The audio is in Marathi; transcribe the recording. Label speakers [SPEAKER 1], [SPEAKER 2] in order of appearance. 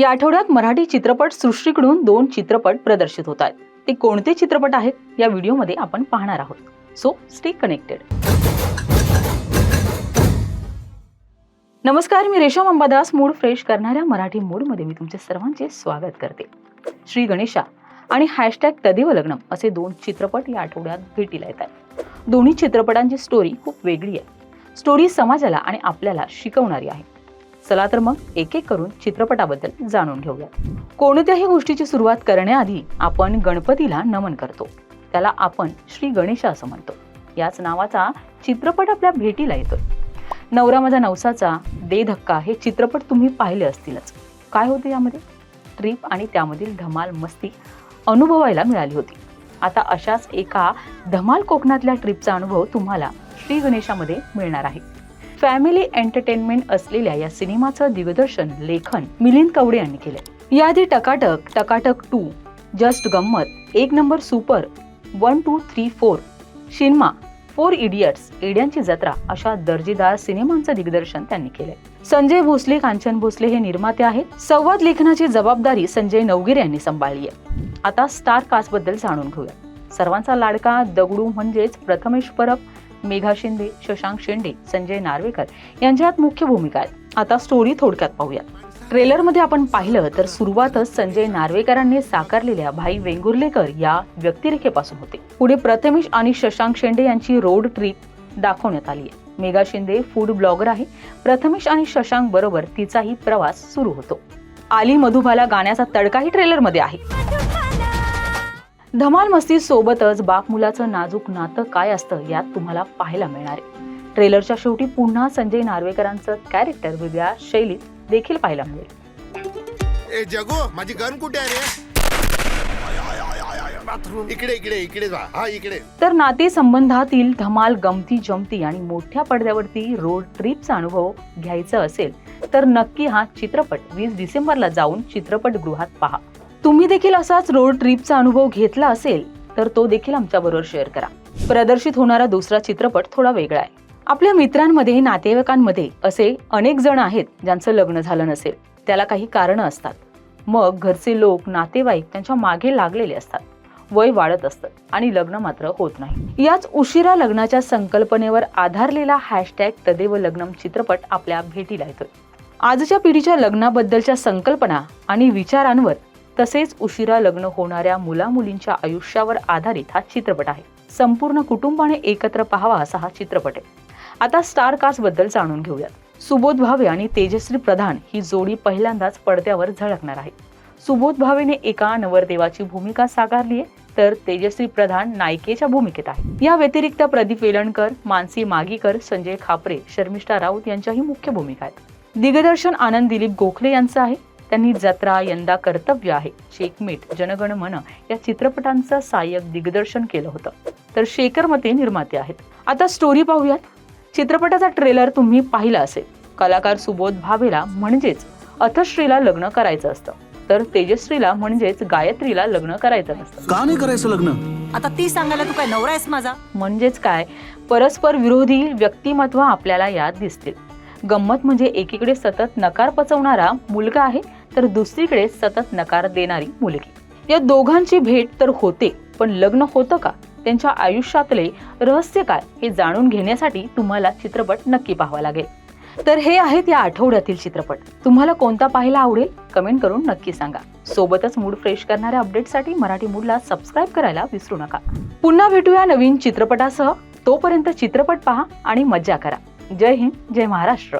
[SPEAKER 1] या आठवड्यात मराठी चित्रपट सृष्टीकडून दोन चित्रपट प्रदर्शित होत आहेत. ते कोणते चित्रपट आहेत? या व्हिडिओमध्ये आपण पाहणार आहोत. सो स्टे कनेक्टेड नमस्कार मी रेशम अंबादास मूड फ्रेश करणाऱ्या मराठी मूडमध्ये मी तुमचे सर्वांचे स्वागत करते. श्री गणेशा आणि हॅशटॅग तदेव लग्नम असे दोन चित्रपट या आठवड्यात भेटीला येत आहेत. दोन्ही चित्रपटांची स्टोरी खूप वेगळी आहे. स्टोरी समाजाला आणि आपल्याला शिकवणारी आहे. चला तर मग एक एक करून चित्रपटाबद्दल जाणून घेऊया कोणत्याही गोष्टीची सुरुवात करण्याआधी आपण गणपतीला नमन करतो. त्याला आपण श्री गणेशा असं म्हणतो. याच नावाचा चित्रपट आपल्या भेटीला येतोय. नवरा माझा नवसाचा दे धक्का हे चित्रपट तुम्ही पाहिले असतीलच. काय होते यामध्ये? ट्रिप आणि त्यामधील धमाल मस्ती अनुभवायला मिळाली होती. आता अशाच एका धमाल कोकणातल्या ट्रिपचा अनुभव तुम्हाला श्री गणेशामध्ये मिळणार आहे. फॅमिली एंटरटेनमेंट असलेल्या या सिनेमाचं दिग्दर्शन लेखन मिलिंद कवडे यांनी केलंय. याआधी टकाटक टकाटक टू जस्ट गंमत एक number super one two three four शिन्मा four idiots एड्यांची जत्रा अशा दर्जेदार सिनेमांचं दिग्दर्शन त्यांनी केलंय. संजय भोसले कांचन भोसले हे निर्माते आहेत. संवाद लेखनाची जबाबदारी संजय नवगिरे यांनी सांभाळली आहे. आता स्टार कास्टबद्दल जाणून घेऊया. सर्वांचा लाडका दगडू म्हणजेच प्रथमेश परब मेघा शिंदे शशांक शेंडे संजय नार्वेकर यांच्यात मुख्य भूमिका आहेत. आता स्टोरी थोडक्यात पाहूया ट्रेलरमध्ये आपण पाहिलं तर सुरुवातच संजय नार्वेकरांनी साकारलेल्या भाई वेंगुर्लेकर या व्यक्तिरेखेपासून होते. पुढे प्रथमेश आणि शशांक शेंडे यांची रोड ट्रिप दाखवण्यात आली आहे. मेघा शिंदे फूड ब्लॉगर आहे. प्रथमेश आणि शशांक बरोबर तिचाही प्रवास सुरू होतो. आली मधुबाला गाण्याचा तडकाही ट्रेलरमध्ये आहे. धमाल मस्ती सोबतच बाप मुलाचं नाजूक नातं काय असतं यात तुम्हाला पाहायला मिळणार आहे. ट्रेलरच्या शेवटी पुन्हा संजय नार्वेकरांचं कॅरेक्टर वेगळ्या शैलीत देखील पाहायला मिळेल.
[SPEAKER 2] ए जगू माझी गन कुठे आहे इकडे इकडे इकडे जा. हा इकडे.
[SPEAKER 1] तर नाते संबंधातील धमाल गमती जमती आणि मोठ्या पडद्यावरती रोड ट्रिपचा अनुभव घ्यायचा असेल तर नक्की हा चित्रपट वीस डिसेंबरला जाऊन चित्रपटगृहात पहा. तुम्ही देखील असाच रोड ट्रिपचा अनुभव घेतला असेल तर तो देखील आमच्याबरोबर शेअर करा. प्रदर्शित होणारा दुसरा चित्रपट थोडा वेगळा आहे. आपल्या मित्रांमध्ये नातेवाईकांमध्ये असे अनेक जण आहेत ज्यांचं लग्न झालं नसेल. त्याला काही कारणं असतात. मग घरचे लोक नातेवाईक त्यांच्या मागे लागलेले असतात. वय वाढत असतं आणि लग्न मात्र होत नाही. याच उशिरा लग्नाच्या संकल्पनेवर आधारलेला हॅशटॅग तदेव लग्नम चित्रपट आपल्या भेटीला येतोय. आजच्या पिढीच्या लग्नाबद्दलच्या संकल्पना आणि विचारांवर तसेच उशिरा लग्न होणाऱ्या मुलामुलींच्या आयुष्यावर आधारित हा चित्रपट आहे. संपूर्ण कुटुंबाने एकत्र पाहावा असा हा चित्रपट आहे. आता स्टार कास्टबद्दल जाणून घेऊयात. सुबोध भावे आणि तेजश्री प्रधान ही जोडी पहिल्यांदाच पडद्यावर झळकणार आहे सुबोध भावेने एका नवरदेवाची भूमिका साकारली आहे तर तेजश्री प्रधान नायिकेच्या भूमिकेत आहे या व्यतिरिक्त प्रदीप वेलणकर मानसी मागीकर संजय खापरे शर्मिष्ठा राऊत यांच्याही मुख्य भूमिका आहेत. दिग्दर्शन आनंद दिलीप गोखले यांचं आहे. त्यांनी जत्रा यंदा कर्तव्य आहे. शेकमेट जनगण मन या चित्रपटांचं सहाय्यक दिग्दर्शन केलं होतं. तर शेखर मते निर्माते आहेत. आता स्टोरी पाहूयात. चित्रपटाचा ट्रेलर तुम्ही पाहिला असेल. कलाकार सुबोध भावेला म्हणजेच अथश्रीला लग्न करायचं असतं. तर तेजश्रीला म्हणजेच गायत्रीला लग्न करायचं नसतं.
[SPEAKER 3] का नाही करायचं लग्न?
[SPEAKER 4] आता ती सांगायला तू काय नवरा आहेस माझा?
[SPEAKER 1] म्हणजेच काय? परस्पर विरोधी व्यक्तिमत्व आपल्याला यात दिसतील. गंमत म्हणजे एकीकडे सतत नकार पचवणारा मुलगा आहे तर दुसरीकडे सतत नकार देणारी मुलगी. या दोघांची भेट तर होते पण लग्न होतं का? त्यांच्या आयुष्यातले रहस्य काय? हे जाणून घेण्यासाठी तुम्हाला चित्रपट नक्की पाहावा लागेल. तर हे आहेत या आठवड्यातील चित्रपट. तुम्हाला कोणता पाहायला आवडेल? कमेंट करून नक्की सांगा. सोबतच मूड फ्रेश करणाऱ्या अपडेटसाठी मराठी मूडला सबस्क्राईब करायला विसरू नका. पुन्हा भेटूया नवीन चित्रपटासह. तोपर्यंत चित्रपट पहा आणि मज्जा करा. जय हिंद जय महाराष्ट्र.